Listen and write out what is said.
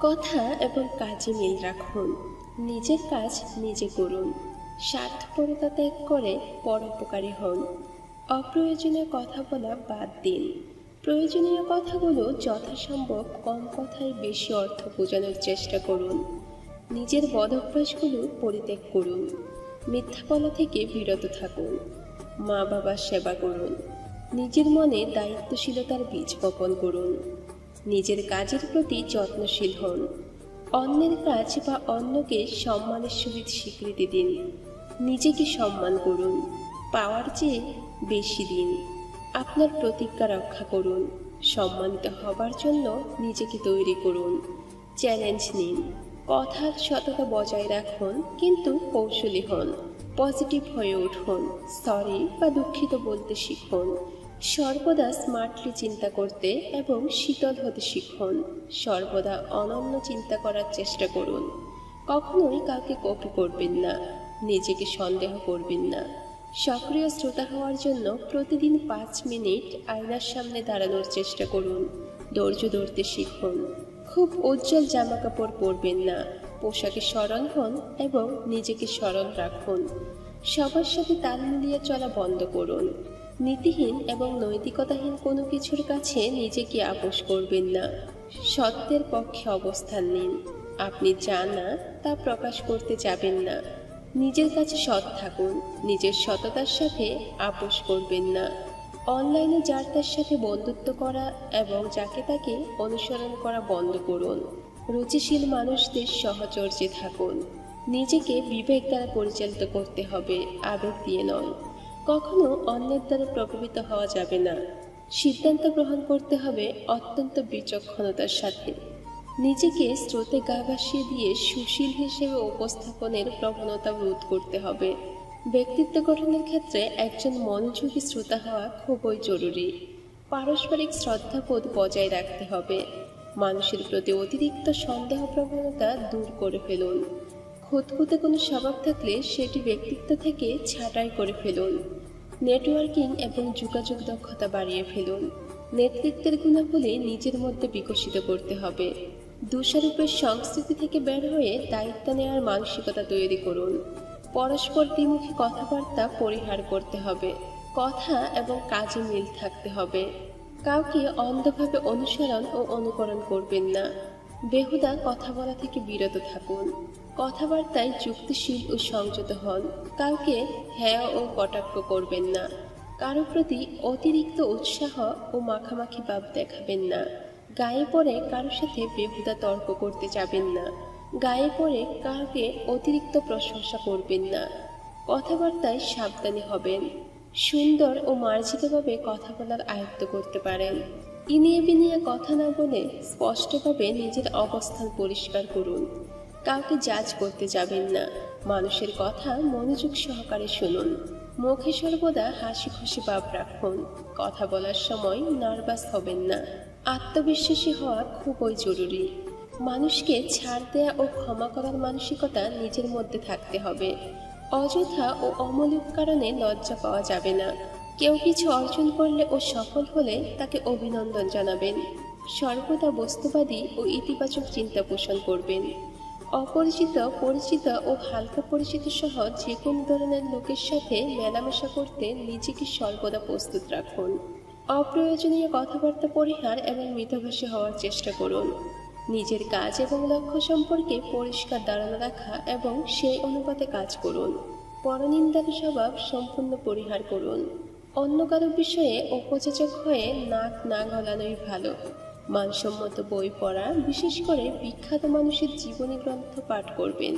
কথা এবং কাজে মিল রাখুন। নিজের কাজ নিজে করুন। স্বার্থপরতা ত্যাগ করে পরোপকারী হন। অপ্রয়োজনীয় কথা বলা বাদ দিন। প্রয়োজনীয় কথাগুলো যথাসম্ভব কম কথায় বেশি অর্থ বোঝানোর চেষ্টা করুন। নিজের বদভ্যাসগুলো পরিত্যাগ করুন। মিথ্যা বলা থেকে বিরত থাকুন। মা বাবার সেবা করুন। নিজের মনে দায়িত্বশীলতার বীজ বপন করুন। নিজের কাজের প্রতি যত্নশীল হন। অন্যের কাজ বা অন্যকে সম্মানের সহিত স্বীকৃতি দিন। নিজেকে সম্মান করুন। পাওয়ার চেয়ে বেশি দিন। আপনার প্রতিজ্ঞা রক্ষা করুন। সম্মানিত হবার জন্য নিজেকে তৈরি করুন। চ্যালেঞ্জ নিন। কথার সততা বজায় রাখুন, কিন্তু কৌশলী হন। পজিটিভ হয়ে উঠুন। সরি বা দুঃখিত বলতে শিখুন। সর্বদা স্মার্টলি চিন্তা করতে এবং শীতল হতে শিখুন। সর্বদা অনন্য চিন্তা করার চেষ্টা করুন। কখনোই কাউকে কপি করবেন না, নিজেকে সন্দেহ করবেন না। সক্রিয় শ্রোতা হওয়ার জন্য প্রতিদিন পাঁচ মিনিট আয়নার সামনে দাঁড়ানোর চেষ্টা করুন। ধৈর্য ধরতে শিখুন। খুব উজ্জ্বল জামা কাপড় পরবেন না। পোশাকে সরল হন এবং নিজেকে সরল রাখুন। সবার সাথে তাল মিলিয়ে চলা বন্ধ করুন। নীতিহীন এবং নৈতিকতাহীন কোনো কিছুর কাছে নিজেকে আপোষ করবেন না। সত্যের পক্ষে অবস্থান নিন। আপনি যা না, তা প্রকাশ করতে যাবেন না। নিজের কাছে সৎ থাকুন। নিজের সততার সাথে আপোষ করবেন না। অনলাইনে যার তার সাথে বন্ধুত্ব করা এবং যাকে তাকে অনুসরণ করা বন্ধ করুন। রুচিশীল মানুষদের সহচর্যে থাকুন। নিজেকে বিবেক দ্বারা পরিচালিত করতে হবে, আবেগ দিয়ে নয়। কখনো অন্যের দ্বারা প্রভাবিত হওয়া যাবে না। সিদ্ধান্ত গ্রহণ করতে হবে অত্যন্ত বিচক্ষণতার সাথে। নিজেকে স্রোতে গা ভাসিয়ে দিয়ে সুশীল হিসেবে উপস্থাপনের প্রবণতা রোধ করতে হবে। ব্যক্তিত্ব গঠনের ক্ষেত্রে একজন মনোযোগী শ্রোতা হওয়া খুবই জরুরি। পারস্পরিক শ্রদ্ধাবোধ বজায় রাখতে হবে। মানুষের প্রতি অতিরিক্ত সন্দেহ প্রবণতা দূর করে ফেলুন। খুঁতখুঁতে কোনো স্বভাব থাকলে সেটি ব্যক্তিত্ব থেকে ছাঁটাই করে ফেলুন। নেটওয়ার্কিং এবং যোগাযোগ দক্ষতা বাড়িয়ে ফেলুন। নেতৃত্বের গুণাবলী নিজের মধ্যে বিকশিত করতে হবে। দোষারোপের সংস্কৃতি থেকে বের হয়ে দায়িত্ব নেওয়ার মানসিকতা তৈরি করুন। পরস্পর দ্বিমুখী কথাবার্তা পরিহার করতে হবে। কথা এবং কাজে মিল থাকতে হবে। কাউকে অন্ধভাবে অনুসরণ ও অনুকরণ করবেন না। বেহুদা কথা বলা থেকে বিরত থাকুন। কথাবার্তায় যুক্তিশীল ও সংযত হন। কাউকে হ্যাঁ ও কটাক্ষ করবেন না। কারও প্রতি অতিরিক্ত উৎসাহ ও মাখামাখি ভাব দেখাবেন না। গায়ে পরে কারোর সাথে বেহুদা তর্ক করতে যাবেন না। গায়ে পরে কাউকে অতিরিক্ত প্রশংসা করবেন না। কথাবার্তায় সাবধানী হবেন। সুন্দর ও মার্জিতভাবে কথা বলার আয়ত্ত করতে পারেন। ইনিয়ে বিনিয়ে কথা না বলে স্পষ্টভাবে নিজের অবস্থান পরিষ্কার করুন। কাউকে জাজ করতে যাবেন না। মানুষের কথা মনোযোগ সহকারে শুনুন। মুখে সর্বদা হাসি খুশি ভাব রাখুন। কথা বলার সময় নার্ভাস হবেন না। আত্মবিশ্বাসী হওয়া খুবই জরুরি। মানুষকে ছাড় দেয়া ও ক্ষমা করার মানসিকতা নিজের মধ্যে থাকতে হবে। অযথা ও অমূলক কারণে লজ্জা পাওয়া যাবে না। কেউ কিছু অর্জন করলে ও সফল হলে তাকে অভিনন্দন জানাবেন। সর্বদা বস্তুবাদী ও ইতিবাচক চিন্তা পোষণ করবেন। অপরিচিত, পরিচিত ও হালকা পরিচিত সহ যে কোনো ধরনের লোকের সাথে মেলামেশা করতে নিজেকে সর্বদা প্রস্তুত রাখুন। অপ্রয়োজনীয় কথাবার্তা পরিহার এবং মিতভাষী হওয়ার চেষ্টা করুন। নিজের কাজ এবং লক্ষ্য সম্পর্কে পরিষ্কার ধারণা রাখা এবং সেই অনুপাতে কাজ করুন। পরনিন্দার স্বভাব সম্পূর্ণ পরিহার করুন। অন্য কারও বিষয়ে উপযোজক হয়ে নাক না গলানোই ভালো। মানসম্মত বই পড়া, বিশেষ করে বিখ্যাত মানুষের জীবনী গ্রন্থ পাঠ করবেন।